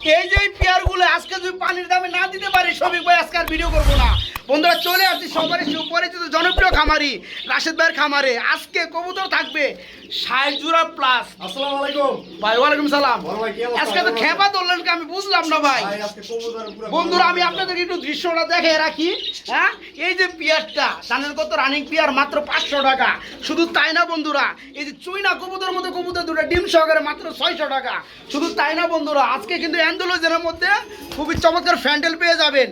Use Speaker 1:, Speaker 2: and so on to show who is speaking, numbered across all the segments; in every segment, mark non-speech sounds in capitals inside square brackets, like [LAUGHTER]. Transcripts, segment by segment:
Speaker 1: এই যে পেয়ারগুলো আজকে যদি পানির দামে না দিতে পারি সবই ভাই আজকে আর ভিডিও করব না। বন্ধুরা, চলে আসছি সবারই সুপরিচিত জনপ্রিয় খামারি, রাশেদ ভাইয়ের খামারে। আজকে কবুতর থাকবে ষাট জোড়া প্লাস।
Speaker 2: আসসালামু আলাইকুম।
Speaker 1: ভাই ওয়ালাইকুম সালাম? আজকে তো খেপা আমি বুঝলাম না ভাই। বন্ধুরা আমি আপনাদেরকে একটু দৃশ্যটা দেখে রাখি হ্যাঁ? এই যে পিয়ারটা জানেন কত রানিং পিয়ার? মাত্র পাঁচশো টাকা। শুধু তাই না বন্ধুরা এই যে চুইনা কবুতর মধ্যে কবুতর দুটো ডিম সহকারে মাত্র ছয়শো টাকা। শুধু তাই না বন্ধুরা আজকে কিন্তু অ্যান্ডোলজের মধ্যে খুবই চমৎকার ফ্যান্ডেল পেয়ে যাবেন।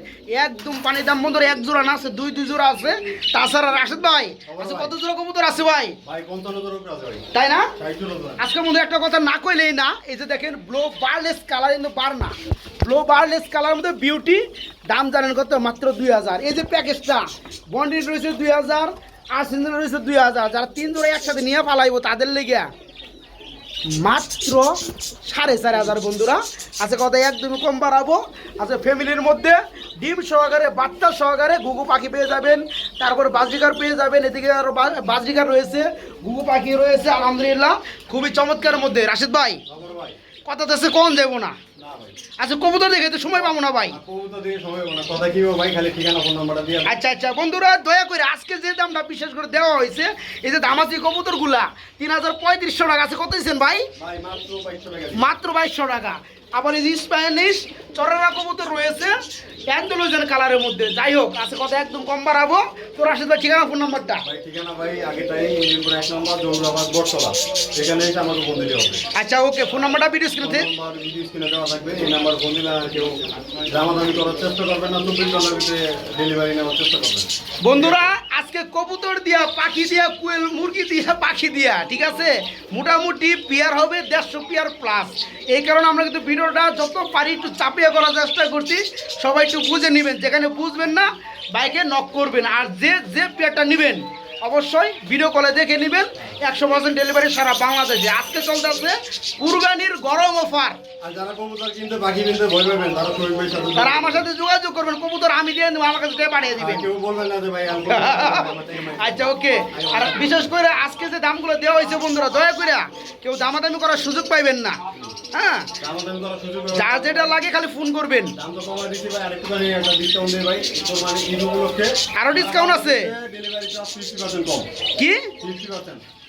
Speaker 1: একদম পানি দাম বন্ধুরা এক জোড়া না আছে দুই দুই জোড়া আছে। তাছাড়া রাশেদ ভাই আচ্ছা কত জোড়া কবুতর আছে ভাই?
Speaker 2: ভাই পঞ্চান্ন উপরে আছে ভাই।
Speaker 1: তাই না। আজকের মধ্যে একটা কথা না কইলেই না এই যে দেখেন ব্লো বারলেস কালার কিন্তু বার না। ব্লো বারলেস কালার মধ্যে বিউটি দাম জানেন কত? মাত্র দুই হাজার। এই যে প্যাকেজটা বন্ডিট রয়েছে দুই হাজার আর সিন্দুর রয়েছে দুই হাজার। যারা তিন জোড়া একসাথে নিয়ে পালাইবো তাদের লেগে মাত্র সাড়ে চার হাজার বন্ধুরা। আজকে কথা একদমই কম বাড়াবো। আজকে ফ্যামিলির মধ্যে ডিম সহকারে বাচ্চা সহকারে ঘুঘু পাখি পেয়ে যাবেন। তারপর বাজরিকার পেয়ে যাবেন। এদিকে আরও বাজরিকার রয়েছে ঘুঘু পাখি রয়েছে আলহামদুলিল্লাহ। খুবই চমৎকার মধ্যে। রাশিদ ভাই কথা তো কম দেবো না। আচ্ছা কবুতর দেখে তো সময় পাবো না ভাই।
Speaker 2: কবুতর দিয়ে সময় হবে না। কথা কি ভাই? খালি ঠিকানা ফোন নাম্বারটা দিয়ে
Speaker 1: আচ্ছা আচ্ছা বন্ধুরা দয়া করে আজকে যে দামটা বিশেষ করে দেওয়া হয়েছে এই যে দামাসি কবুতরগুলা তিন হাজার পঁয়ত্রিশশো টাকা আছে। কত দিয়েছেন ভাই?
Speaker 2: ভাই মাত্র বাইশশো টাকা
Speaker 1: মাত্র বাইশশো টাকা। আবার এই স্প্যানিশ চরেরা কবুতর রয়েছে। অ্যান্ডোলোজেন কালারের মধ্যে। যাই হোক আছে কথা একদম কম বাড়াবো। তো রাশেদ ভাই ঠিকানা ফোন নাম্বারটা
Speaker 2: ভাই ঠিকানা ভাই আগেটাই মিরপুর এক নম্বর জৌরাবাদ বটতলা। এখানে এসে আমাকে ফোন দিতে হবে।
Speaker 1: আচ্ছা ওকে ফোন নাম্বারটা ভিডিও স্ক্রিনে
Speaker 2: ভিডিও স্ক্রিনে দেওয়া থাকবে। এই নাম্বার ফোন দিলে আর কেউ দামাদামি করার চেষ্টা করবেন না। চব্বিশ ঘণ্টার ভিতরে ডেলিভারি নেওয়ার চেষ্টা করবেন
Speaker 1: বন্ধুরা আজকে কবুতর দিয়া, পাখি দিয়া, কুয়েল মুরগি দিয়া, পাখি দিয়া, ঠিক আছে? মোটামুটি পেয়ার হবে দেড়শো পিয়ার প্লাস এই কারণে আমরা কিন্তু ভিডিওটা যত পারি একটু চাপিয়ে করার চেষ্টা করছি। সবাই একটু বুঝে নেবেন। যেখানে বুঝবেন না, বাইকে নক করবেন। আর যে যে পেয়ারটা নেবেন অবশ্যই ভিডিও কলে দেখে নেবেন। একশো পার্সেন্ট ডেলিভারি সারা বাংলাদেশে। আজকে চলতেছে কুরবানির গরম অফার।
Speaker 2: তারা
Speaker 1: আমার সাথে যোগাযোগ করবেন। কবুতর আমি দিয়ে দেবো আমার কাছে পাঠিয়ে দিবেন। আচ্ছা ওকে। আর বিশেষ করে আজকে যে দামগুলো দেওয়া হয়েছে বন্ধুরা দয়া করে কেউ দামাদামি করার সুযোগ পাইবেন না। হ্যাঁ। যা যেটা লাগে খালি ফোন করবেন।
Speaker 2: আরও ডিসকাউন্ট
Speaker 1: আছে? কি?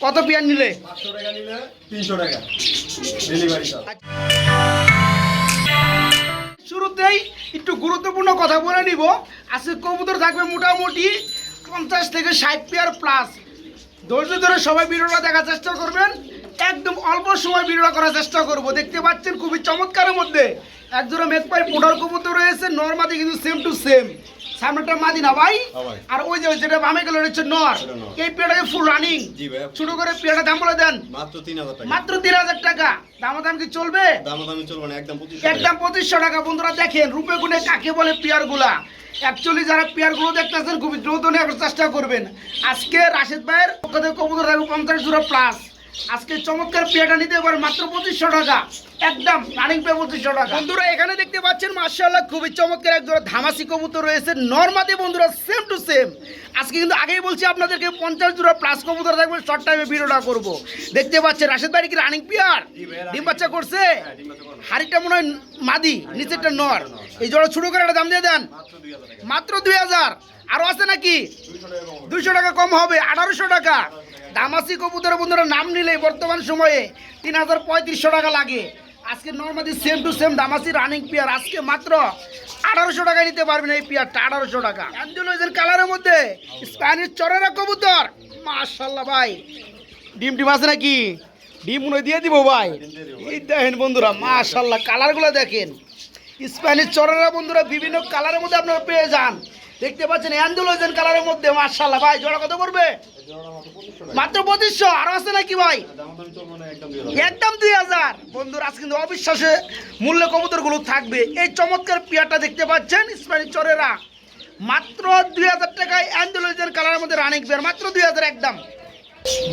Speaker 1: কত পিয়ার নিলে?
Speaker 2: টাকা নিলে তিনশো টাকা। ডেলিভারি
Speaker 1: শুরুতেই একটু গুরুত্বপূর্ণ কথা বলে নিব। আজকে কবুতর থাকবে মোটামুটি পঞ্চাশ থেকে ষাট পেয়ার প্লাস ধৈর্য ধরে সবাই ভিডিওটা দেখার চেষ্টা করবেন। একদম অল্প সময় ভিডিওটা করার চেষ্টা করব। দেখতে পাচ্ছেন খুবই চমৎকারের মধ্যে। একজোড়া মেঘপাই পোটার কবুতর রয়েছে। নর্মাদি কিন্তু সেম টু সেম সামনেটা মাদি না ভাই।
Speaker 2: হ্যাঁ
Speaker 1: আর ওই যে যেটা বামে গেল হচ্ছে নর এই পেয়ারটাকে ফুল রানিং শুরু করে পেয়ারটা দাম বলে দেন।
Speaker 2: মাত্র তিন হাজার টাকা।
Speaker 1: মাত্র তিন হাজার টাকা। দামাদাম কি চলবে?
Speaker 2: দামাদামি চলবে না একদম
Speaker 1: একদম পঁচিশশো টাকা। বন্ধুরা দেখেন রূপে গুণে কাকে বলে পেয়ারগুলা অ্যাকচুয়ালি যারা পেয়ারগুলো দেখতেছেন খুবই দ্রুত নেওয়ার চেষ্টা করবেন। আজকে রাশেদ ভাইয়ের পক্ষ থেকে কবুতর থাকবে পঞ্চাশ জোড়া প্লাস আজকে চমৎকার পেয়াটা নিতে পারেন মাত্র পঁচিশশো টাকা। একদম রানিং পে পঁচিশশো টাকা। বন্ধুরা এখানে দেখতে পাচ্ছেন মার্শাল্লাহ খুবই চমৎকার এক জোড়া ধামাসি কবুতর রয়েছে। নর্মাদি বন্ধুরা সেম টু সেম আজকে কিন্তু আগেই বলছি আপনাদেরকে পঞ্চাশ জোড়া প্লাস কবুতর থাকবে শর্ট টাইমে ভিডিওটা করব। দেখতে পাচ্ছেন রাশেদ ভাই কি রানিং পেয়ার ডিম বাচ্চা করছে?
Speaker 2: হ্যাঁ, ডিম বাচ্চা করবে।
Speaker 1: হাড়িটা মনে হয় মাদি নিচেরটা নর। এই জোড়া ছোট করে একটা দাম দিয়ে দেন।
Speaker 2: মাত্র দুই হাজার টাকা।
Speaker 1: মাত্র দুই হাজার। আরও আছে নাকি?
Speaker 2: দুইশো টাকা কম হবে।
Speaker 1: দুইশো টাকা কম হবে আঠারোশো টাকা। দামাসি কবুতর বন্ধুরা, নাম নিলে বর্তমান সময়ে তিন হাজার পঁয়ত্রিশশো টাকা লাগে। আজকে নর্মালি সেম টু সেম দামাসি রানিং পেয়ার আজকে মাত্র আঠারোশো টাকা নিতে পারবেন এই পেয়ারটা আঠারোশো টাকা। অ্যান্ডোলয়েজের কালারের মধ্যে স্প্যানিশ চরেরা কবুতর। মাশাল্লাহ ভাই। ডিম ডিম আছে নাকি? ডিম মনে দিয়ে দিব ভাই। এই দেখেন বন্ধুরা মাশাল্লাহ কালারগুলো দেখেন। স্প্যানিশ চরেরা বন্ধুরা, বিভিন্ন কালারের মধ্যে আপনারা পেয়ে যান। দেখতে পাচ্ছেন অ্যান্ডোলয়েজেন কালারের মধ্যে মাশাল্লাহ ভাই, জোড়া কত করবে
Speaker 2: মাত্র পঁচিশশো,
Speaker 1: আরও আছে নাকি ভাই?
Speaker 2: একদম দুই হাজার।
Speaker 1: বন্ধুর আজ কিন্তু অবিশ্বাসে মূল্য কবুতরগুলো থাকবে। এই চমৎকার প্লেয়ারটা দেখতে পাচ্ছেন স্প্যানিশ চরেরা। মাত্র দুই হাজার টাকায় অ্যান্ডোলজের কালারের মধ্যে রানিক বের মাত্র দুই হাজার একদম।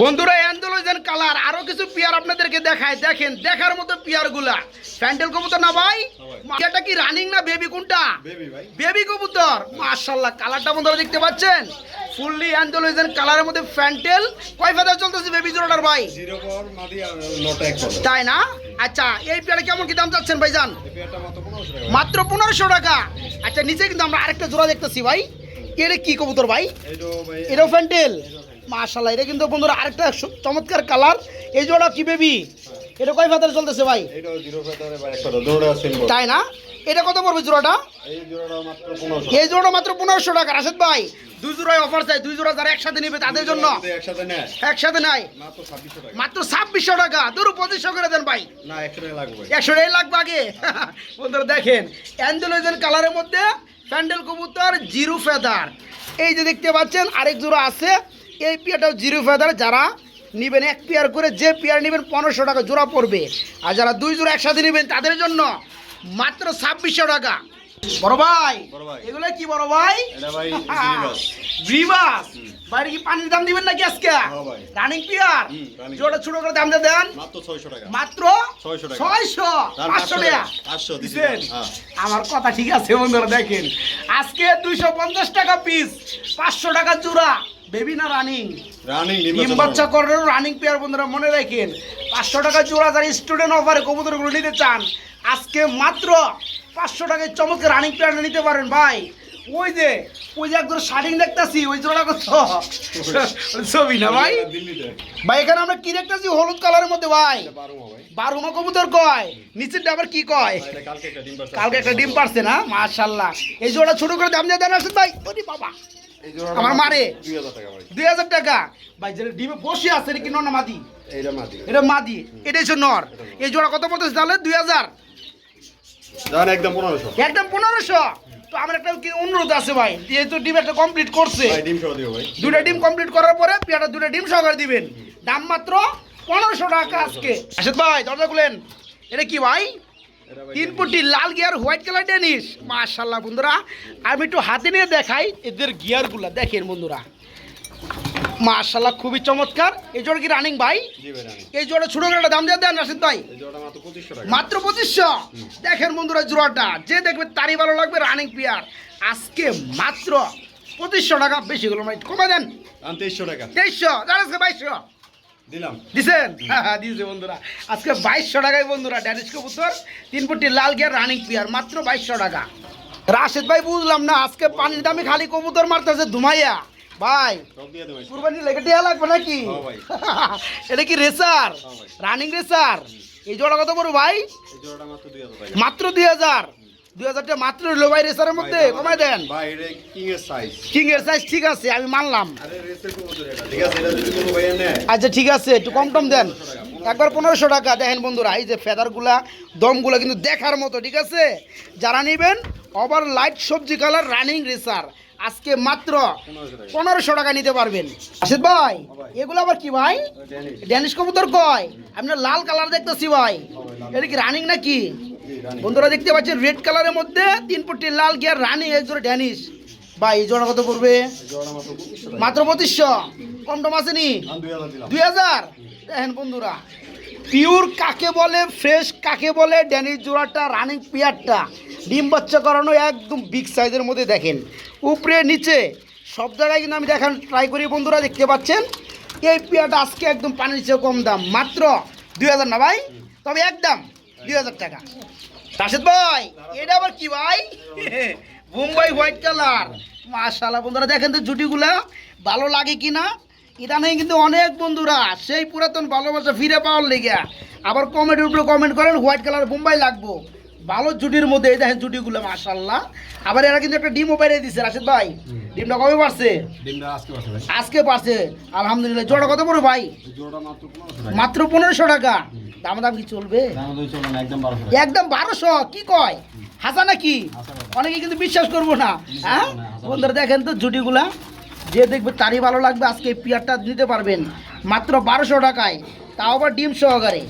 Speaker 1: বন্ধুরা অ্যান্ডোলজেন কালার আরও কিছু পেয়ার আপনাদেরকে দেখায় দেখেন দেখার মতো পেয়ারগুলা প্যান্ডেল কবুতর না ভাই? এটা কি রানিং না বেবি কোনটা?
Speaker 2: বেবি ভাই।
Speaker 1: বেবি কবুতর। মাশাআল্লাহ কালারটা বন্ধুরা দেখতে পাচ্ছেন? ফুললি অ্যান্ডোলজেন কালারের মধ্যে ফ্যান্টেল কয় ফেদার চলতেছে বেবি জোড়াটার ভাই? তাই না? আচ্ছা এই পেয়ারে কেমন কি দাম চাচ্ছেন ভাইজান?
Speaker 2: মাত্র পনেরোশো টাকা।
Speaker 1: মাত্র পনেরোশো টাকা। আচ্ছা নিচে কিন্তু আমরা আরেকটা জোড়া দেখতেছি ভাই। এটা কি কবুতর ভাই? এটাও ফ্যান্টেল মাশাল্লাহ এটা কিন্তু বন্ধুরা আরেকটা চমৎকার কালার। এই জোড়া কি বেবি এটা কয় ফাতারে চলতেছে ভাই?
Speaker 2: ফেদারে ফেদার
Speaker 1: তাই না? এটা কত পড়বে জোড়াটা?
Speaker 2: এই জোড়াটা মাত্র পনেরোশো।
Speaker 1: জোড়া মাত্র পনেরোশো টাকা রাশেদ ভাই। দুই জোড়ায় অফার চাই দুই জোড়া যারা একসাথে নেবে তাদের জন্য।
Speaker 2: একসাথে
Speaker 1: নাই?
Speaker 2: মাত্র ছাব্বিশশো টাকা।
Speaker 1: দুরু পঁচিশশো করে দেন ভাই।
Speaker 2: একশো টাকা লাগবে।
Speaker 1: আগে। [LAUGHS] বন্ধুরা দেখেন অ্যান্ডোলজেন কালারের মধ্যে প্যান্ডেল কবুতর জিরো ফেদার এই যে দেখতে পাচ্ছেন আরেক জোড়া আছে। এই পেয়ারটাও জিরো ফেদার যারা নেবেন এক পেয়ার করে যে পেয়ার নেবেন পনেরোশো টাকা জোড়া পড়বে। আর যারা দুই জোড়া একসাথে নেবেন তাদের জন্য মাত্র ছাব্বিশশো টাকা। বড় ভাই এগুলো কি বড় ভাই? ব্রিবাস বাইরে কি পানির দাম দিবেন নাকি আজকে? Running pair? জোড়া ছোট করে দাম দেন।
Speaker 2: মাত্র ছয়শো টাকা।
Speaker 1: মাত্র
Speaker 2: 600 টাকা।
Speaker 1: ছয়শো?
Speaker 2: তার
Speaker 1: পাঁচশো টাকা।
Speaker 2: টাকা। 500 দিছি।
Speaker 1: দিছেন?
Speaker 2: হ্যাঁ।
Speaker 1: আমার কথা ঠিক আছে বন্ধুরা দেখেন। আজকে দুইশো পঞ্চাশ টাকা পিস পাঁচশো টাকা জোড়া। বেবি না রানিং?
Speaker 2: রানিং
Speaker 1: ডিম বাচ্চা করার রানিং পেয়ার বন্ধুরা মনে রাখেন পাঁচশো টাকা জোড়া যারা স্টুডেন্ট অফারে কবুতরগুলো নিতে চান আজকে মাত্র পাঁচশো টাকায় চমৎকার রানিং পেয়ারটা নিতে পারেন ভাই। ওই যে ওই যে একজন শাড়িং দেখতেছি ওই জোড়া কত? ছবি না ভাই? ভাই এখানে আমরা কি দেখতেছি? হলুদ কালারের মধ্যে ভাই। বারুমা কবুতর কয়? নিচের আবার কি কয়?
Speaker 2: কালকে একটা ডিম পারছে।
Speaker 1: না? মাশাল্লাহ এই জোড়া ছোট করে দাম দিয়ে দেন আসেন ভাই। ওরে বাবা। আমার মারে।
Speaker 2: দুই হাজার টাকা ভাই
Speaker 1: যেটা ডিমে বসে আছে এটা কি নর না মাদি? এটা মাদি। এটা হচ্ছে নর। এই জোড়া কত পড়তেছে তাহলে? দুই হাজার?
Speaker 2: জান একদম পনেরোশো।
Speaker 1: একদম পনেরোশো? তো আমার একটা কি অনুরোধ আছে ভাই? যেহেতু ডিম একটা কমপ্লিট করছে।
Speaker 2: ভাই ডিম সহ দিও ভাই।
Speaker 1: দুটা ডিম কমপ্লিট করার পরে পেয়াটা দুটা ডিম সহকারে দিবেন। দাম মাত্র পনেরোশো টাকা আজকে। আসাদ ভাই দরজা খুলেন। এটা কি ভাই? তিন ফুটি লাল গিয়ার হোয়াইট কালার টেনিস মাশাল্লাহ বন্ধুরা আমি একটু হাতে নিয়ে দেখাই এদের গিয়ারগুলো। দেখেন বন্ধুরা মাশাল্লাহ খুবই চমৎকার। এই জোড়া কি রানিং ভাই? এই জোড়া ছোট করে দাম দিয়ে দেন রাশিদ ভাই।
Speaker 2: মাত্র পঁচিশশো
Speaker 1: দেখেন বন্ধুরা জোড়াটা যে দেখবে তারই ভালো লাগবে রানিং পেয়ার আজকে মাত্র পঁচিশশো টাকা বেশি গুলো কমে দেন।
Speaker 2: তেইশশো টাকা।
Speaker 1: তেইশশো বাইশশো।
Speaker 2: দিলাম।
Speaker 1: দিছেন? হ্যাঁ হ্যাঁ দিয়েছে বন্ধুরা। আজকে বাইশশো টাকায় বন্ধুরা ড্যানিশ কবুতর তিন ফুটি লাল গিয়ার রানিং পিয়ার মাত্র বাইশশো টাকা। রাশেদ ভাই বুঝলাম না আজকে পানির দামে খালি কবুতর মারতেছে ধুমাইয়া। ভাই কুরবানি লেগে টিয়া লাগবে নাকি?
Speaker 2: হ্যাঁ [LAUGHS]
Speaker 1: এটা কি রেসার রানিং রেসার এই জোড়া কত বড় ভাই?
Speaker 2: মাত্র দুই হাজার
Speaker 1: মাত্র দুই হাজার হাজারটা মাত্র হলো ভাই রেসারের মধ্যে কমাই দেন।
Speaker 2: কিং এর সাইজ
Speaker 1: ঠিক আছে আমি মানলাম।
Speaker 2: আরে রেসের কবুতর এটা ঠিক আছে এটা যদি কোনো ভাইয়া নেয়
Speaker 1: আচ্ছা ঠিক আছে একটু কম টম দেন। একবার পনেরোশো টাকা দেখেন বন্ধুরা এই যে ফেদারগুলা দমগুলা কিন্তু দেখার মতো ঠিক আছে? যারা নেবেন ওভার লাইট সবজি কালার রানিং রেসার আজকে মাত্র
Speaker 2: পনেরোশো টাকা।
Speaker 1: নিতে পারবেন। আশিদ ভাই এগুলো আবার কি ভাই?
Speaker 2: ড্যানিশ
Speaker 1: কবুতর কয়? আপনার লাল কালার দেখতেছি ভাই। এটা কি রানিং নাকি? বন্ধুরা দেখতে পাচ্ছেন রেড কালারের মধ্যে তিন ফুটি লাল গিয়ার রানি এক জোড়া ড্যানিশ ভাই, এই জোড়া কত পড়বে?
Speaker 2: মাত্র পঁচিশশো।
Speaker 1: কম টম আসেনি?
Speaker 2: দুই হাজার?
Speaker 1: দেখেন বন্ধুরা পিওর কাকে বলে ফ্রেশ কাকে বলে ড্যানির জোড়াটা, রানিং পেয়ারটা, ডিম বাচ্চা করানো একদম বিগ সাইজের মধ্যে দেখেন। উপরে, নিচে, সব জায়গায় কিন্তু আমি দেখান ট্রাই করি বন্ধুরা, দেখতে পাচ্ছেন? এই পেয়ারটা আজকে একদম পানির চেয়ে কম দাম, মাত্র দুই হাজার না ভাই? তবে একদম দুই হাজার টাকা। রাশেদ ভাই, এটা আবার কি ভাই? Mumbai white colour. মাশাল্লাহ বন্ধুরা দেখেন তো জুটিগুলা, ভালো লাগে কি না ইদানিং কিন্তু অনেক বন্ধুরা সেই পুরাতন ভালোবাসা ফিরে পাওয়ার লেগে আবার কমেন্টের উপরে কমেন্ট করেন, হোয়াইট কালার বোম্বাই লাগবো। ভালো জুটির মধ্যে এই দেখেন জুটিগুলো মাশাল্লাহ আবার এরা কিন্তু একটা ডিমও বাইরে দিচ্ছে রাশেদ ভাই। ডিমটা কবে পারছে?
Speaker 2: আজকে
Speaker 1: পারছে আলহামদুলিল্লাহ। জোড়া কত বড় ভাই?
Speaker 2: মাত্র পনেরোশো টাকা।
Speaker 1: দাম দাম কি চলবে?
Speaker 2: একদম বারোশো
Speaker 1: কি কয়? হাসা নাকি? অনেকে কিন্তু বিশ্বাস করব না। হ্যাঁ? বন্ধুরা দেখেন তো জুটিগুলা। যে দেখবে তারই ভালো লাগবে আজকে এই পিয়ারটা নিতে পারবেন। মাত্র বারোশো টাকায়। তাও আবার ডিম সহকারে।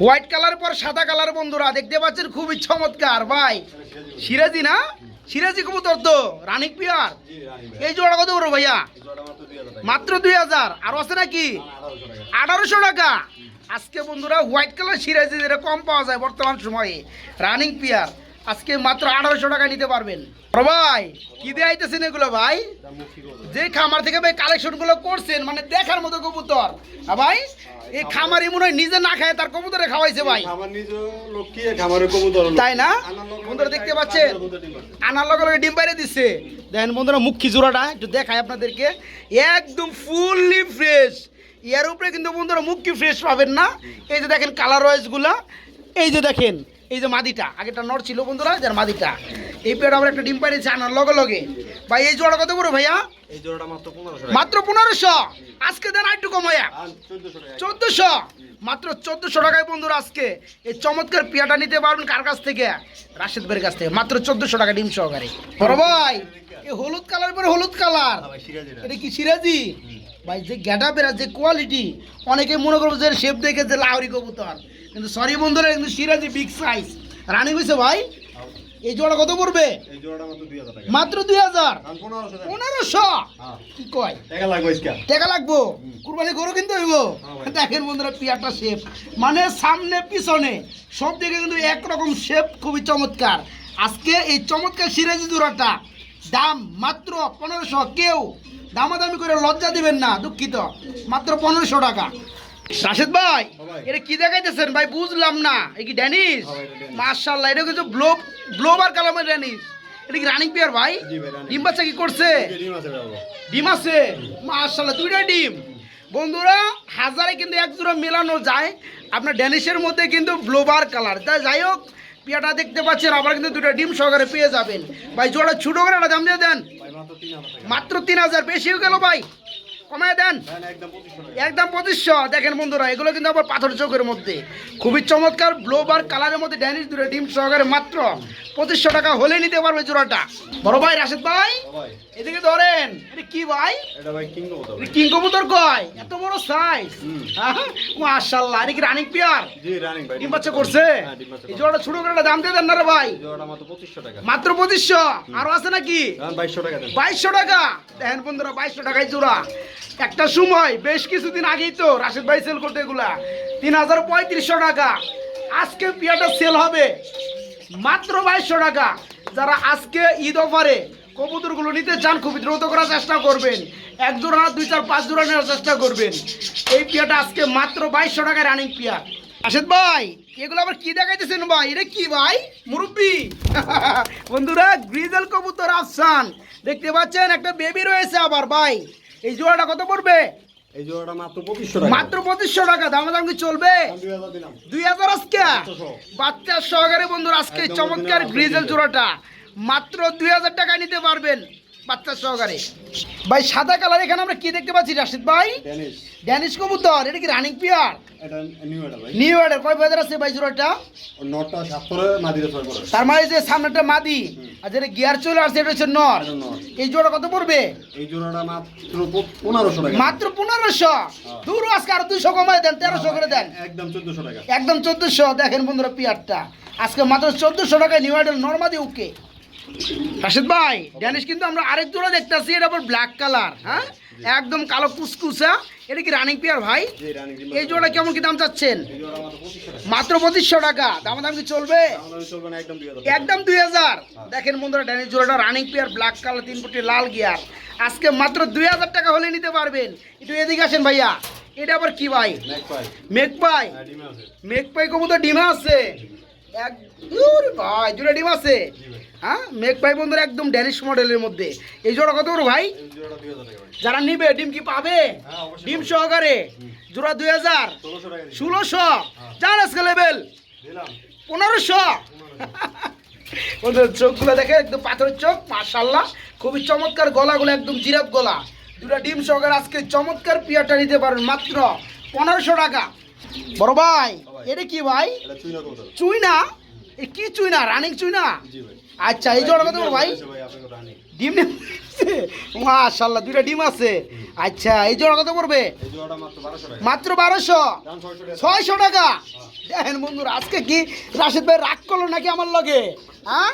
Speaker 1: হোয়াইট কালার পর সাদা কালার বন্ধুরা দেখতে পাচ্ছেন খুবই চমৎকার ভাই। সিরাজি না? সিরাজি কবুতর তো রানিক পিয়ার। এই জোড়া কত বড় ভাইয়া?
Speaker 2: মাত্র 2000 টাকা।
Speaker 1: মাত্র দুই হাজার। আর আছে নাকি? আঠারোশো টাকা। আজকে বন্ধুরা হোয়াইট কালার সিরাজি যেটা কম পাওয়া যায় বর্তমান সময়ে রানিং পিয়ার। আজকে মাত্র আঠারোশো টাকা নিতে পারবেন। ভাই কি দিয়ে আইতেছেন এগুলো ভাই? যে খামার থেকে ভাই কালেকশনগুলো করছেন মানে দেখার মতো কবুতর। হ্যাঁ ভাই এই খামারি মনে হয় নিজে না খায় তার কবুতরে খাওয়াইছে ভাই।
Speaker 2: আমার নিজ লোক কি খামারের কবুতর
Speaker 1: তাই না? বন্ধুরা দেখতে পাচ্ছেন। আনার লগে লগে ডিম বাইরে দিচ্ছে দেখেন বন্ধুরা মুখ্যি জোড়াটা? একটু দেখায় আপনাদেরকে। একদম ফুললি ফ্রেশ ইয়ার উপরে কিন্তু বন্ধুরা মুখ্যি ফ্রেশ পাবেন না? এই যে দেখেন কালারগুলা। এই যে দেখেন এই যে মাদিটা আগেটা নর ছিল বন্ধুরা যার মাদিটা। এই পেয়ার আবার একটা ডিম পাইরেছে আনার লগে লগে। ভাই এই জোড়া কত বড় ভাইয়া?
Speaker 2: এই জোড়াটা মাত্র 1500 টাকা।
Speaker 1: মাত্র পনেরোশো? আজকে দেন আর একটু কমায়া
Speaker 2: আর 1400
Speaker 1: চোদ্দশো? মাত্র চোদ্দশো টাকায় বন্ধুরা আজকে। এই চমৎকার পিয়াটা নিতে পারবেন কার কাছ থেকে? রাশেদ ভাইয়ের কাছ থেকে। মাত্র চোদ্দশো টাকা ডিম সহকারে। বড় ভাই এই হলুদ কালার পরে হলুদ কালার।
Speaker 2: হ্যাঁ
Speaker 1: এটা কি সিরাজি? ভাই যে গ্যাটা বেরা যে কোয়ালিটি অনেকে মনে করব যে শেপ দেখে যে লাহরি কবুতর। কিন্তু সরি বন্ধুরা কিন্তু সিরাজি বিগ সাইজ রানিং হয়েছে ভাই এই জোড়া কত পড়বে?
Speaker 2: এই জোড়াটা মাত্র 2000 টাকা।
Speaker 1: মাত্র দুই হাজার?
Speaker 2: 1500
Speaker 1: পনেরোশো
Speaker 2: হ্যাঁ।
Speaker 1: কি কয়?
Speaker 2: টাকা লাগবে ইসকা
Speaker 1: টাকা লাগবো? কুরবানি গরু কিন্তু হইব?
Speaker 2: হ্যাঁ
Speaker 1: দেখেন বন্ধুরা পিয়ারটা শেপ মানে সামনে পিছনে সব দিকে কিন্তু একরকম শেপ খুবই চমৎকার। আজকে এই চমৎকার সিরাজি জোড়াটা দাম মাত্র পনেরোশো। কেউ দামাদামি করে লজ্জা দিবেন না দুঃখিত। মাত্র পনেরোশো টাকা। রাশেদ ভাই এটা কি দেখাইতেছেন? ভাই বুঝলাম না। এ কি
Speaker 2: ড্যানিশ।
Speaker 1: মার্শাল্লাহ এটা কিন্তু ব্লো ব্লোবার কালামের ড্যানিস এটা কি রানিং পিয়ার ভাই। ডিম বাচ্চা কি করছে?
Speaker 2: ডিম আছে
Speaker 1: মাশাল্লাহ দুইটা ডিম। বন্ধুরা হাজারে কিন্তু এক জোড়া মেলানো যায়। আপনার ড্যানিশের মধ্যে কিন্তু ব্লোবার কালার। তাই যাই হোক পিয়াটা দেখতে পাচ্ছেন আবার কিন্তু দুটো ডিম সহকারে পেয়ে যাবেন। ভাই জোড়া ছোটো করে একটা দাম দিয়ে দেন।
Speaker 2: মাত্র 3000 টাকা।
Speaker 1: মাত্র তিন হাজার বেশি হয়ে গেল ভাই? কমায় দেন।
Speaker 2: একদম 2500
Speaker 1: পঁচিশশো দেখেন বন্ধুরা এগুলো কিন্তু আবার পাথর চোখের মধ্যে। খুবই চমৎকার ব্লোবার কালারের মধ্যে ড্যানিশ দুটো ডিম সহকারে মাত্র পঁচিশশো টাকা হলে নিতে পারবে জোড়াটা। বড় ভাই রাশেদ ভাই এদিকে ধরেন। এটা কি ভাই?
Speaker 2: কিং কবুতর
Speaker 1: কয়? এত বড় সাইজ
Speaker 2: হুম।
Speaker 1: মাশাআল্লাহ এটা কি রানিং পিয়ার ডিম বাচ্চা করছে?
Speaker 2: হ্যাঁ
Speaker 1: এই জোড়াটা ছোট করে দাম দিয়ে দেন না রে ভাই?
Speaker 2: মাত্র 2500 টাকা।
Speaker 1: মাত্র পঁচিশশো। আরও আছে নাকি?
Speaker 2: 2200 টাকা
Speaker 1: বাইশশো টাকা। দেখেন বন্ধুরা বাইশশো টাকায় জোড়া। একটা সময়, বেশ কিছুদিন আগেই তো রাশেদ ভাই সেল করতে এগুলা। তিন হাজার পঁয়ত্রিশশো টাকা। আজকে পিয়াটা সেল হবে মাত্র বাইশশো টাকা। যারা আজকে ঈদ অফারে কবুতরগুলো নিতে চান, খুবই দ্রুত করার চেষ্টা করবেন। এক জোড়া, দুই চার, পাঁচ জোড়া নেওয়ার চেষ্টা করবেন। এই পিয়াটা আজকে মাত্র বাইশশো টাকায় রানিং পিয়া। রাশেদ ভাই, এগুলো আবার কি দেখাইতেছেন ভাই? এটা কি ভাই? মুরব্বি। [LAUGHS] বন্ধুরা, গ্রিজেল কবুতর আফসান। দেখতে পাচ্ছেন, একটা বেবি রয়েছে আবার, ভাই। এই জোড়াটা কত পড়বে?
Speaker 2: এই জোড়াটা মাত্র পঁচিশশো টাকা।
Speaker 1: মাত্র পঁচিশশো টাকা দামে দাম কি চলবে?
Speaker 2: দাম 2000 দিলাম।
Speaker 1: দুই হাজার আজকে? বাচ্চার সহকারে বন্ধুরা আজকে চমৎকার গ্রিজেল জোড়াটা। মাত্র দুই হাজার টাকা নিতে পারবেন। বাচ্চার সহকারে। ভাই সাদা কালার এখানে আমরা কি দেখতে পাচ্ছি রাশিদ ভাই?
Speaker 2: ড্যানিশ।
Speaker 1: কবুতর এটা কি রানিং পিয়ার?
Speaker 2: নিউ এটা
Speaker 1: অর্ডার কয় বাজার আছে ভাই জোড়াটা?
Speaker 2: করে করে
Speaker 1: তার মানে যে সামনেটা মাদি আর যেটা গিয়ার চলে আসছে এটা হচ্ছে নর। এই জোড়া কত পড়বে?
Speaker 2: এই জোড়াটা মাত্র পনেরোশো টাকা।
Speaker 1: মাত্র পনেরোশো? দূর আজকে আর দুশো কমায় দেন তেরোশো করে দেন।
Speaker 2: একদম চোদ্দশো টাকা।
Speaker 1: একদম চোদ্দশো দেখেন বন্ধুরা পিয়ারটা। আজকে মাত্র চোদ্দশো টাকায় নিউ আইডল নর্মাদি ওকে। রাশিদ ভাই ড্যানিশ কিন্তু আমরা আরেক জোড়া দেখতেছি এটা আবার ব্ল্যাক কালার হ্যাঁ? একদম কালো কুসকুসা এটা কি রানিং পিয়ার ভাই? এই জোড়া কেমন কি দাম চাচ্ছেন?
Speaker 2: মাত্র পঁচিশশো টাকা
Speaker 1: দাম দাম কি চলবে?
Speaker 2: একদম দুই হাজার
Speaker 1: দেখেন বন্ধুরা ড্যানিশ জোড়াটা রানিং পেয়ার ব্ল্যাক কালার তিন ফুটি লাল গিয়ার আজকে মাত্র দুই হাজার টাকা হলে নিতে পারবেন। একটু এদিকে আসেন ভাইয়া। এটা আবার কি ভাই? মেঘ পাই
Speaker 2: হ্যাঁ
Speaker 1: মেঘ পাই কবুতর ডিমা আছে? এক ভাই দুটো ডিম আছে? হ্যাঁ? মেঘ পাই বন্ধুরা একদম ড্যানিশ মডেলের মধ্যে। এই জোড়া কত বড় ভাই?
Speaker 2: ভাই।
Speaker 1: যারা নিবে ডিম কি পাবে?
Speaker 2: হ্যাঁ
Speaker 1: ডিম সহকারে। জোড়া দুই হাজার।
Speaker 2: ষোলোশো টাকা
Speaker 1: যার আজকে লেভেল পনেরোশো। ওদের চোখগুলো দেখে একদম পাথরের চোখ মাশাল্লাহ খুবই চমৎকার গলাগুলো একদম জিরাপ গলা। দুটা ডিম সহকারে আজকে চমৎকার পিয়াটা নিতে পারেন মাত্র পনেরোশো টাকা। বড় ভাই এটা কি ভাই?
Speaker 2: চুই না
Speaker 1: চুই না কি চুই না রানিং চুই না আচ্ছা এই জোড়া কত ভাই? ডিম মাশাল্লাহ দুইটা ডিম আছে। আচ্ছা এই জোড়া কত পড়বে?
Speaker 2: মাত্র বারোশো ছয়শো টাকা।
Speaker 1: দেখেন বন্ধুরা আজকে কি রাশিদ ভাই রাগ করল নাকি আমার লগে? হ্যাঁ?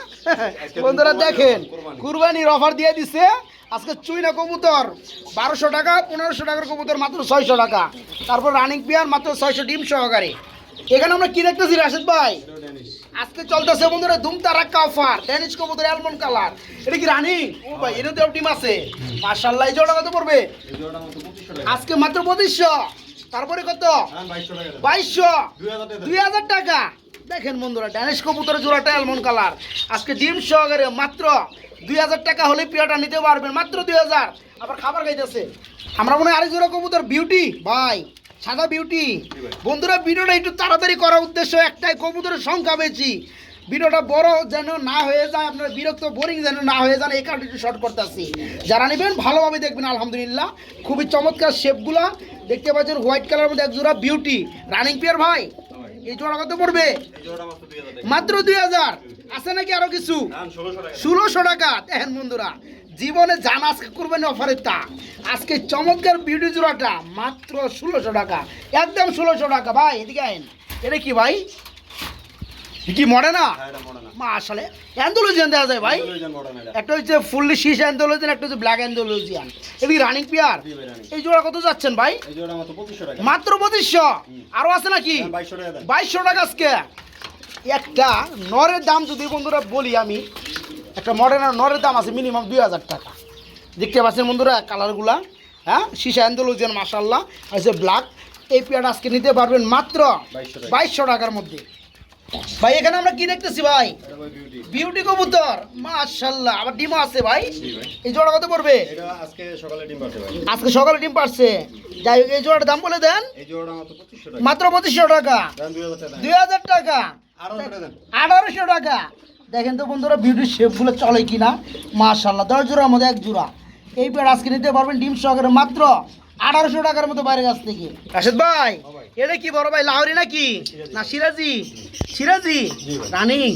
Speaker 1: বন্ধুরা দেখেন কুরবানির অফার দিয়ে দিছে। আজকে চুইনা কবুতর বারোশো টাকা পনেরোশো টাকার কবুতর মাত্র ছয়শো টাকা। তারপর রানিং পেয়ার মাত্র ছয়শো ডিম সহকারে। এখানে আমরা কি দেখতেছি রাশেদ ভাই? আজকে চলতেছে বন্ধুরা ধুম তারাক্কা অফার ড্যানিশ কবুতর অ্যালমন্ড কালার এটা কি রানিং? ও ভাই এর তো ডিম আছে। মার্শাল্লাহ এই জোড়া কত পড়বে? আজকে মাত্র পঁচিশশো। তারপরে কত?
Speaker 2: দাম। বাইশশো। দুই হাজার টাকা।
Speaker 1: দেখেন বন্ধুরা ড্যানিশ কবুতরের জোড়াটা অ্যালমন্ড কালার আজকে ডিম সহকারে মাত্র দুই হাজার টাকা হলে পিয়াটা নিতে পারবেন মাত্র দুই হাজার। আবার খাবার খাইতেছে। আমরা মনে হয় আরেক জোড়া কবুতর বিউটি ভাই সাদা বিউটি বন্ধুরা ভিডিওটা একটু তাড়াতাড়ি করার উদ্দেশ্য একটাই কবুতরের সংখ্যা বেশি। ভিডিওটা বড় যেন না হয়ে যায় আপনার বিরক্ত বোরিং যেন না হয়ে যান এই কারণে একটু শর্ট করতেছি। যারা নেবেন ভালোভাবে দেখবেন আলহামদুলিল্লাহ। খুবই চমৎকার শেপগুলা দেখতে পাচ্ছেন হোয়াইট কালার মধ্যে এক জোড়া বিউটি রানিং পিয়ার ভাই? এই জোড়া কত পড়বে?
Speaker 2: মাত্র দুই হাজার।
Speaker 1: আছে নাকি আরও কিছু?
Speaker 2: ষোলোশো টাকা।
Speaker 1: ষোলোশো টাকা। দেখেন বন্ধুরা জীবনে জান আজকে করবেন অফারের তা আজকে চমৎকার বিউটি জোড়াটা মাত্র ষোলোশো টাকা। একদম ষোলোশো টাকা ভাই এদিকে আইন। এটা কি ভাই? কি মরে না?
Speaker 2: হ্যাঁ
Speaker 1: মা আসলে অ্যান্থোলজিয়ান দেওয়া যায় ভাই। একটা হচ্ছে ফুললি শীষ অ্যান্থোলজিয়ান একটা হচ্ছে ব্ল্যাক অ্যান্থোলজিয়ান এদিকে রানিং পিয়ার? এই জোড়া কত যাচ্ছেন ভাই?
Speaker 2: মাত্র পঁচিশশো টাকা।
Speaker 1: মাত্র পঁচিশশো? আরও আছে নাকি?
Speaker 2: টাকা
Speaker 1: বাইশশো টাকা আজকে। একটা নরের দাম যদি বন্ধুরা বলি আমি একটা মডার্ন নরের দাম আছে মিনিমাম দুই হাজার টাকা। দেখতে পাচ্ছেন বন্ধুরা কালারগুলা হ্যাঁ? সিসা অ্যান্ডোলজিয়ান মাসাল্লাহ আছে ব্ল্যাক এই পেয়ারটা আজকে নিতে পারবেন মাত্র বাইশশো টাকার মধ্যে। ভাই এখানে আমরা কি দেখতেছি ভাই?
Speaker 2: বিউটি
Speaker 1: কবুতর মাশাল্লাহ আবার ডিমও আছে ভাই। এই জোড়া কত পড়বে?
Speaker 2: আজকে সকালে ডিম পাচ্ছে ভাই।
Speaker 1: আজকে সকালে ডিম পারছে। যাই হোক এই জোড়াটার দাম বলে দেন।
Speaker 2: এই মাত্র পঁচিশশো টাকা। দুই হাজার টাকা।
Speaker 1: আঠারোশো টাকা। দেখেন তো বন্ধুরা বিউটির শেপগুলো চলে কিনা? মাশাল্লাহ দশ জোড়ার মধ্যে এক জোড়া। এই পেয়ার আজকে নিতে পারবেন ডিম সহকারে মাত্র আঠারোশো টাকার মতো বাইরের কাছ থেকে। রাশেদ ভাই
Speaker 2: ও
Speaker 1: এটা কি বড় ভাই লাহরি নাকি? না সিরাজি? সিরাজি? রানিং?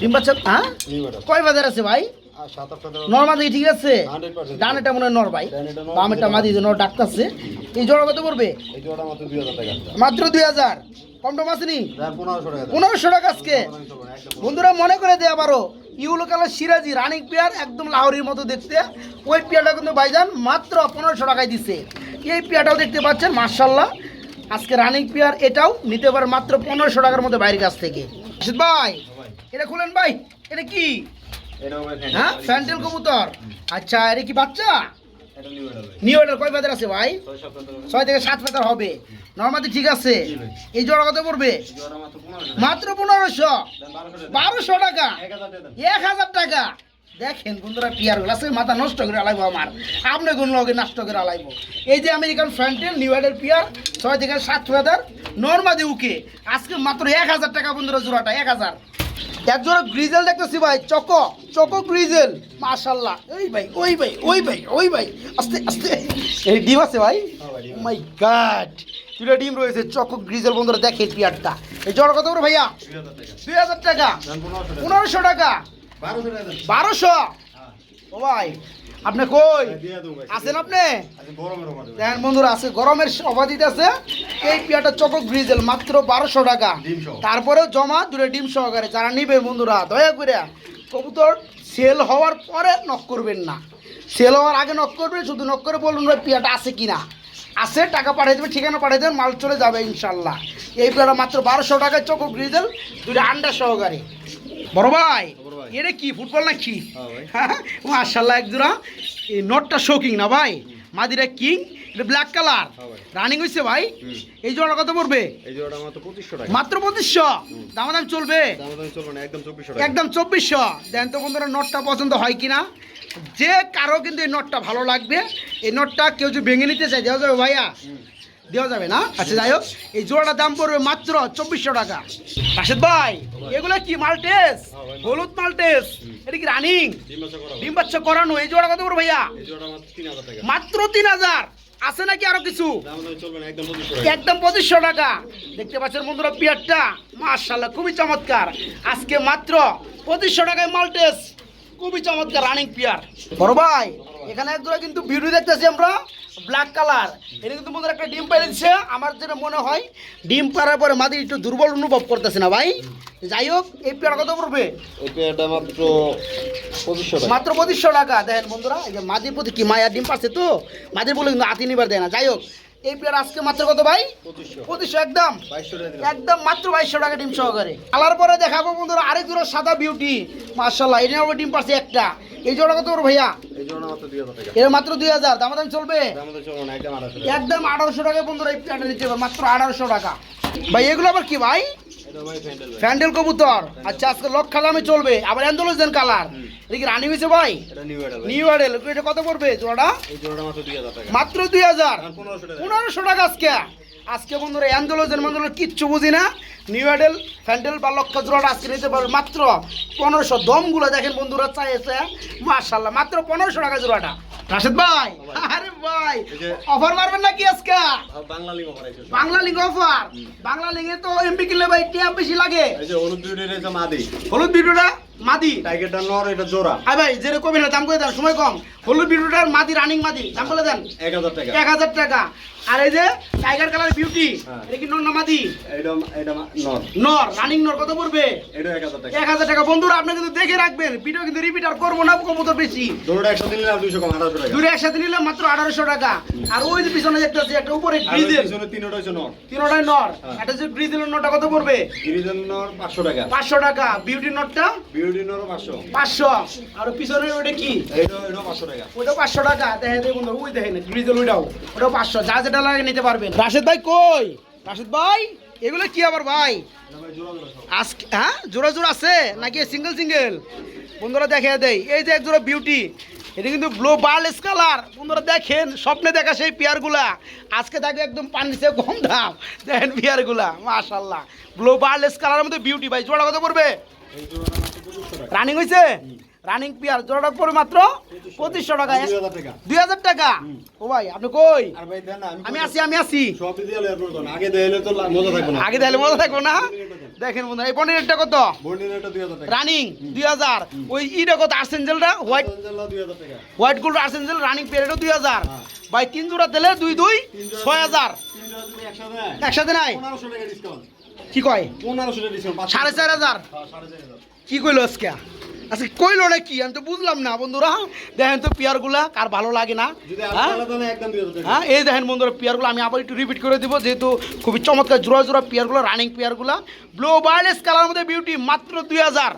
Speaker 1: ডিম বাচ্চা হ্যাঁ? কয় বাজার আছে ভাই? নর্মাল দিকে ঠিক আছে?
Speaker 2: 100%
Speaker 1: ডানেটা মনে হয় নর ভাই।
Speaker 2: নর,
Speaker 1: বামেরটা মাদি নর ডাকতেছে। এই জোড়া কত পড়বে?
Speaker 2: মাত্র দুই হাজার
Speaker 1: কম টম আসেনি
Speaker 2: পনেরোশো টাকা।
Speaker 1: আজকে। বন্ধুরা মনে করে দেয়া পারো ইউলো কালার সিরাজি রানিং পেয়ার একদম লাহোরির মতো দেখতে। ওই পেয়ারটা কিন্তু ভাইজান মাত্র পনেরোশো টাকায় দিছে। এই পেয়ারটাও দেখতে পাচ্ছেন মার্শাল্লাহ আজকে রানিং পেয়ার এটাও নিতে পারে মাত্র পনেরোশো টাকার মতো বাইরের কাছ থেকে। ভাই এটা খুলেন ভাই এটা কি? হ্যাঁ ফ্যান্টেল কবুতর? আচ্ছা এটা কি বাচ্চা?
Speaker 2: নিউ
Speaker 1: এটার কয় বাজার আছে ভাই?
Speaker 2: ছয়
Speaker 1: থেকে সাত পাতার হবে। নর্মালি ঠিক আছে। এই জোড়া কত পড়বে?
Speaker 2: মাত্র পনেরোশো বারোশো টাকা। এক হাজার টাকা
Speaker 1: দেখেন বন্ধুরা পিয়ার গ্লাসে মাথা নষ্ট করে আলাইবো আমার। আপনি কোন লগে নষ্ট করে আলাইবো। এই যে আমেরিকান ফ্রন্টেল নিউ ইয়ারের পিয়ার ছয় থেকে সাত হাজার নর্মাদি উকে। আজকে মাত্র এক হাজার টাকা বন্ধুরা জোড়াটা এক হাজার। এক জোড়া গ্রিজেল দেখতেছি ভাই চকো চকো গ্রিজেল। মাশাল্লাহ। ওই ভাই ওই ভাই ওই ভাই ওই ভাই। আস্তে আস্তে। এই ডিম আছে ভাই? মাই গাড দুটা ডিম রয়েছে চকো গ্রিজেল বন্ধুরা দেখে পিয়ারটা। এই জোড়া কত করে ভাইয়া?
Speaker 2: দুই হাজার টাকা। পনেরোশো টাকা। বারোশো।
Speaker 1: বারোশো। ও ভাই আপনি কই?
Speaker 2: হ্যাঁ।
Speaker 1: আছেন আপনি? দেখেন বন্ধুরা আছে গরমের অফার আছে এই পিয়াটা চকো গ্রিজেল মাত্র বারোশো টাকা। তারপরেও জমা দুটো ডিম সহকারে। যারা নিবে বন্ধুরা দয়া করে। কবুতর সেল হওয়ার পরে নক করবেন না। সেল হওয়ার আগে নক করবেন শুধু নক করে বলুন ভাই পিয়াটা আছে কিনা। আছে টাকা পাঠিয়ে দেবে ঠিকানা পাঠিয়ে দেবেন মাল চলে যাবে ইনশাল্লাহ। এই পেয়ারা মাত্র বারোশো টাকায় চকো গ্রিজেল দুটো আন্ডা সহকারে। বড় ভাই এটা কি ফুটবল নাকি?
Speaker 2: হ্যাঁ। [LAUGHS]
Speaker 1: মার্শাল্লাহ এক জোড়া এই নটটা শোকিং না ভাই? মাদিরা কিং এটা ব্ল্যাক কালার
Speaker 2: হ্যাঁ
Speaker 1: রানিং হয়েছে ভাই? এই জোড়া কত পড়বে?
Speaker 2: মাত্র পঁচিশশো?
Speaker 1: দাম দাম চলবে?
Speaker 2: একদম চব্বিশশো
Speaker 1: দেন তো বন্ধুরা নটটা পছন্দ হয় কিনা? যে কারও কিন্তু এই নটটা ভালো লাগবে। এই নটটা কেউ যদি ভেঙে নিতে চায় দেওয়া যাবে ভাইয়া। দেওয়া যাবে না? আচ্ছা যাই হোক, এই জোড়াটার দাম পড়বে মাত্র চব্বিশশো টাকা। রাশেদ ভাই, এগুলো কি মালটেস? হলুদ মালটেস? এটা কি রানিং?
Speaker 2: ডিম বাচ্চা
Speaker 1: করানো। এই জোড়া কত পড়বে ভাইয়া?
Speaker 2: মাত্র তিন হাজার।
Speaker 1: আছে নাকি আরও কিছু?
Speaker 2: একদম পঁচিশশো টাকা।
Speaker 1: দেখতে পাচ্ছেন বন্ধুরা পিয়ারটা? মার্শাল্লাহ খুবই চমৎকার। আজকে মাত্র পঁচিশশো টাকায় মাল্টেস। খুবই চমৎকার রানিং পিয়ার বড় ভাই এখানে একজোড়া কিন্তু ভিডিও দেখতেছি আমরা ব্ল্যাক কালার এটা কিন্তু বন্ধুরা একটা ডিম পাই দিচ্ছে আমার যেটা মনে হয় ডিম পাড়ার পরে মাদি একটু দুর্বল অনুভব করতেছে না ভাই। যাই হোক এই পেয়ার কত পড়বে?
Speaker 2: এই পেয়ারটা মাত্র পঁচিশশো টাকা।
Speaker 1: মাত্র পঁচিশশো টাকা। দেখেন বন্ধুরা এই যে মাদির প্রতি কি মায়া ডিম পাচ্ছে তো? মাদির বলে কিন্তু আতি নিবার দেয় না। যাই হোক এই প্লেয়ার আজকে মাত্র কত ভাই?
Speaker 2: পঁচিশশো।
Speaker 1: একদম? একদম মাত্র বাইশশো টাকা ডিম সহকারে। আলার পরে দেখাবো বন্ধুরা আরেক জোড়া সাদা বিউটি মার্শাল্লাহ এটা আবার ডিম পাচ্ছে একটা। এই জোড়া কত ওর ভাইয়া?
Speaker 2: এই মাত্র দুই হাজার
Speaker 1: এর মাত্র দুই হাজার। দাম দাম চলবে
Speaker 2: একদম
Speaker 1: আঠারোশো টাকা। বন্ধুরা এই প্লেয়ারটা নিতে মাত্র আঠারোশো টাকা। ভাই এগুলো আবার কি ভাই?
Speaker 2: ফ্যান্ডেল
Speaker 1: কবুতর। আচ্ছা আজকে লক খালামে চলবে। আবার অ্যান্ডোলোজেন কালার এটা কি রানি হয়েছে ভাই?
Speaker 2: এটা নিউ
Speaker 1: আডেল এটা কত পড়বে জোড়াটা?
Speaker 2: এই জোড়াটা মাত্র দুই হাজার টাকা।
Speaker 1: মাত্র দুই হাজার?
Speaker 2: আর পনেরোশো টাকা।
Speaker 1: আজকে। আজকে বন্ধুরা অ্যান্ডোলোজেন মন্ডলের কিচ্ছু বুঝি না। নিউ অ্যাডেল ফ্যান্ডেল বা লক্ষ্য জোড়াটা আজকে নিতে পারবে মাত্র পনেরোশো। দমগুলো দেখেন বন্ধুরা চাইছে মার্শাল্লাহ মাত্র পনেরোশো টাকা জোড়াটা। রাশেদ ভাই আরে ভাই অফার মারবেন নাকি আজকে?
Speaker 2: বাংলা লিঙ্গ করাইছে
Speaker 1: বাংলা লিঙ্ক অফার বাংলা লিঙ্কে তো এমপি কিনলে ভাই টিয়া বেশি লাগে।
Speaker 2: এই যে হলুদ এই মাদি।
Speaker 1: হলুদ ভিডিওটা মাদি?
Speaker 2: টাইগারটা নর এটা জোড়া।
Speaker 1: আই ভাই যেটা কমে না দাম করে দেন সময় কম। হলুদ ভিডিওটার মাদি রানিং মাদি দাম বলে দেন।
Speaker 2: এক হাজার টাকা।
Speaker 1: এক হাজার টাকা। আর এই যে টাইগার কালার বিউটি। এটা কি নর না মাদি?
Speaker 2: এটা এটা নর।
Speaker 1: নর রানিং নর কত পড়বে?
Speaker 2: এটা এক হাজার টাকা।
Speaker 1: এক হাজার টাকা। বন্ধুরা আপনি কিন্তু দেখে রাখবেন ভিডিও কিন্তু রিপিট আর করব না কবুতর বেশি।
Speaker 2: দুটোটা একসাথে নিলে আর দুইশো কম আঠারোশো টাকা।
Speaker 1: দূরে একসাথে নিলে মাত্র আঠারোশো টাকা। আর ওই যে পিছনে দেখতে পাচ্ছি একটা উপরে গ্রিজেল
Speaker 2: পিছনে তিনটা হচ্ছে নর।
Speaker 1: তিনোটাই নর। একটা যে গ্রিজেলের নরটা কত পড়বে?
Speaker 2: গিরিজন নর পাঁচশো টাকা।
Speaker 1: পাঁচশো টাকা। বিউটি নটটা
Speaker 2: বিউটি নর পাঁচশো।
Speaker 1: পাঁচশো। আর পিছনের ওটা কি?
Speaker 2: এটা এটা পাঁচশো টাকা।
Speaker 1: ওটা পাঁচশো টাকা। দেখেন দেখুন ওই দেখেন গ্রিজেল ওইটাও। ওটাও পাঁচশো। যা যেটা লাগে নিতে পারবেন। রাশেদ ভাই কই? রাশেদ ভাই এগুলো কি আবার ভাই?
Speaker 2: না ভাই জোড়া জোড়া সব
Speaker 1: আজকে হ্যাঁ? জোড়া জোড়া আছে? নাকি সিঙ্গেল সিঙ্গেল বন্ধুরা দেখে দেয় এই যে এক জোড়া বিউটি এটা কিন্তু ব্লু বার্লেস কালার বন্ধুরা দেখেন স্বপ্নে দেখা সেই পেয়ারগুলা আজকে থাকে একদম চেয়ে কম দাম। দেখেন পেয়ারগুলা মাশাল্লাহ ব্লু বার্লেস কালারের মধ্যে বিউটি ভাই জোড়া কত পড়বে?
Speaker 2: পঁচিশশো টাকা।
Speaker 1: রানিং হয়েছে রানিং পিয়ার জোড়াটা পড়বে মাত্র পঁচিশশো টাকা।
Speaker 2: দুই হাজার টাকা।
Speaker 1: ও ভাই আপনি কই? আমি আসি আমি আসি।
Speaker 2: আগে দিলে তো লা- মজা থাকবে না।
Speaker 1: দেখেন বন্ধু এই পনেরোটা কত? রানিং দুই হাজার ওই ইটা কত আর্সেঞ্জেলটা white white gold archangel running পিরিয়ডও দুই হাজার।
Speaker 2: হ্যাঁ।
Speaker 1: ভাই তিন জোড়া দিলে দুই দুই ছয় হাজার।
Speaker 2: একসাথে
Speaker 1: নাই কি কয়? হাজার?
Speaker 2: সাড়ে চার হাজার।
Speaker 1: কি কইলো আজকে? আজকে কইলো না কি? আমি তো বুঝলাম না বন্ধুরা। দেখেন তো পেয়ারগুলা কার ভালো লাগে না? হ্যাঁ? হ্যাঁ এই দেখেন বন্ধুরা পেয়ারগুলো আমি আবার একটু রিপিট করে দিব যেহেতু খুবই চমৎকার জোড়া জোড়া পেয়ারগুলো রানিং পেয়ারগুলো। ব্লু বার্লেস কালার মধ্যে বিউটি মাত্র দুই হাজার।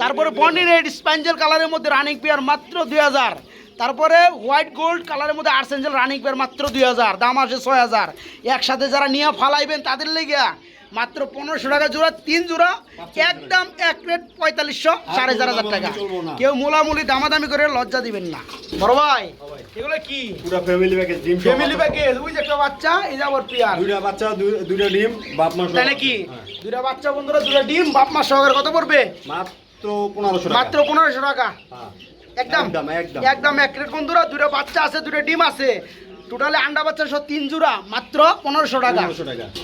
Speaker 1: তারপরে বন্ডি রেড স্প্যাঞ্জেল কালারের মধ্যে রানিং পেয়ার মাত্র দুই হাজার। তারপরে হোয়াইট গোল্ড কালারের মধ্যে আর্সেঞ্জেল রানিং পেয়ার মাত্র দুই হাজার। দাম আসে ছয় হাজার। একসাথে যারা নিয়ে ফালাইবেন তাদের লেগে মাত্র পনেরোশো টাকা জোড়া তিন জোড়া একদম এক প্লেট পঁয়তাল্লিশশো সাড়ে চার হাজার টাকা। কেউ মোলামুলি দামাদামি করে লজ্জা দিবেন না। বড় ভাই এগুলো কি?
Speaker 2: পুরো ফ্যামিলি প্যাকেজ ডিম
Speaker 1: ফ্যামিলি প্যাকেজ ওই যে একটা বাচ্চা এই যে আবার পিয়ার।
Speaker 2: দুইটা বাচ্চা দুইটা ডিম বাপ মা সহ।
Speaker 1: তাই নাকি?
Speaker 2: হ্যাঁ।
Speaker 1: বাচ্চা বন্ধুরা দুটা ডিম বাপ মা সহকারে কত পড়বে?
Speaker 2: মাত্র পনেরোশো
Speaker 1: মাত্র পনেরোশো টাকা।
Speaker 2: হ্যাঁ।
Speaker 1: একদম?
Speaker 2: একদম, একদম।
Speaker 1: একদম এক রেট বন্ধুরা দুটো বাচ্চা আছে দুটো ডিম আছে। টোটালে আন্ডা বাচ্চা সহ তিন জোড়া মাত্র পনেরোশো টাকা।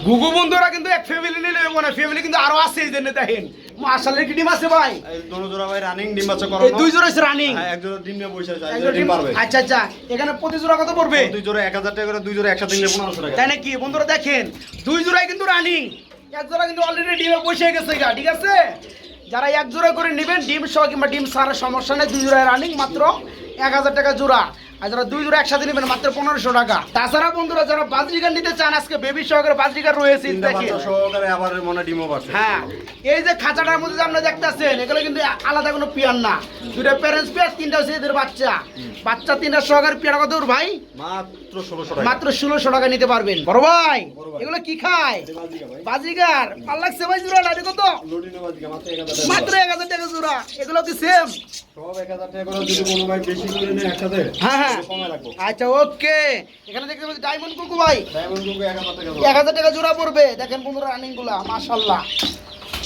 Speaker 1: গুগু বন্ধুরা কিন্তু এক ফ্যামিলি নিলে মানে ফ্যামিলি কিন্তু আরও আছে এই জন্য দেখেন। মাসালের কি ডিম আছে ভাই?
Speaker 2: দোনো জোড়া ভাই রানিং ডিম বাচ্চা
Speaker 1: এই দুই জোড়া আছে রানিং
Speaker 2: এক জোড়া ডিম নিয়ে বসে আছে
Speaker 1: এক জোড়া
Speaker 2: ডিম পারবে।
Speaker 1: আচ্ছা আচ্ছা এখানে প্রতি জোড়া কত পড়বে?
Speaker 2: দুই জোড়া এক হাজার টাকা করে দুই জোড়া একসাথে নিলে পনেরোশো টাকা।
Speaker 1: তাই নাকি? বন্ধুরা দেখেন দুই জোড়াই কিন্তু রানিং এক জোড়া কিন্তু অলরেডি ডিমে বসে গেছে গা ঠিক আছে? যারা এক জোড়া করে নেবেন ডিম সহ কিংবা ডিম সারার সমস্যা নেই দুই জোড়ায় রানিং মাত্র এক হাজার টাকা জোড়া। আর যারা দুই জোড়া একসাথে নেবেন মাত্র পনেরোশো টাকা। তাছাড়া বন্ধুরা যারা বাজরিকার নিতে চান আজকে বেবি সহকারে বাজরিকার রয়েছে
Speaker 2: সহকারে আবার মনে হয় ডিমও পাচ্ছে
Speaker 1: হ্যাঁ এই যে খাঁচাটার মধ্যে আপনি দেখতেছেন এগুলো কিন্তু আলাদা কোনো পিয়ার না। দুটো প্যারেন্টস পিয়ার তিনটা হচ্ছে এদের বাচ্চা। বাচ্চা তিনটা সহকারে পিয়ার কত ভাই?
Speaker 2: মাত্র
Speaker 1: মাত্র ষোলোশো টাকা। নিতে পারবেন। বড় ভাই এগুলো কি খায়? বাজিগার ভালো লাগছে ভাই জোড়া কত?
Speaker 2: মাত্র এক হাজার টাকা।
Speaker 1: জোড়া এগুলো কি সেম হ্যাঁ হ্যাঁ। আচ্ছা ওকে। এখানে দেখতে পাচ্ছি ডায়মন্ড কুকু ভাই।
Speaker 2: এক হাজার টাকা
Speaker 1: জোড়া পড়বে। দেখেন বন্ধুরা রানিংগুলা মাশাল্লাহ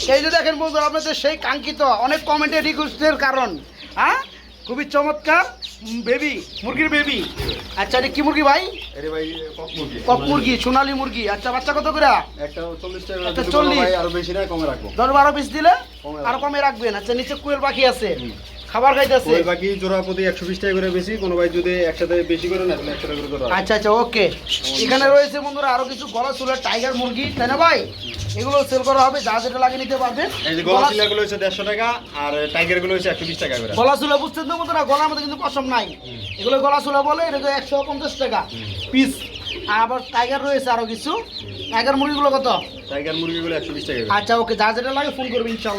Speaker 1: সেই যে দেখেন বন্ধুরা আপনাদের সেই কাঙ্ক্ষিত অনেক কমেন্টে রিকোয়েস্টের কারণ। হ্যাঁ? খুবই চমৎকার। বেবি মুরগির বেবি আচ্ছা এটা কি মুরগি ভাই?
Speaker 2: ভাই কক মুরগি।
Speaker 1: কক মুরগি সোনালী মুরগি। আচ্ছা বাচ্চা কত করে?
Speaker 2: একটা চল্লিশ টাকা
Speaker 1: একটা 40
Speaker 2: আরও বেশি না কমে রাখব।
Speaker 1: দশ বারো পিস দিলে আরও কমে রাখবেন। আচ্ছা নিচে কুয়েল পাখি আছে। খাবার খাইতেছে?
Speaker 2: ওই বাকি জোড়া প্রতি একশো বিশ টাকা করে বেশি কোনো ভাই যদি একসাথে বেশি করে না তাহলে একশো টাকা করে
Speaker 1: আচ্ছা আচ্ছা ওকে। এখানে রয়েছে বন্ধুরা আরও কিছু গলা চুলের টাইগার মুরগি তাই না ভাই? এগুলো সেল করা হবে যা যেটা লাগিয়ে নিতে পারবেন
Speaker 2: এই যে গলা চিলা গুলো হচ্ছে দেড়শো টাকা আর টাইগারগুলো হচ্ছে একশো বিশ টাকা করে।
Speaker 1: গলা চুলা বুঝছেন তো বন্ধুরা গলার মধ্যে কিন্তু পশম নাই। এগুলো গলা চুলা বলে এটা একশো পঞ্চাশ টাকা পিস আবার টাইগার রয়েছে আরও কিছু। টাইগার মুরগিগুলো কত?
Speaker 2: টাইগার মুরগিগুলো একশো বিশ টাকা
Speaker 1: আচ্ছা ওকে যা যেটা লাগে ফোন করবেন ইনশাল্লাহ।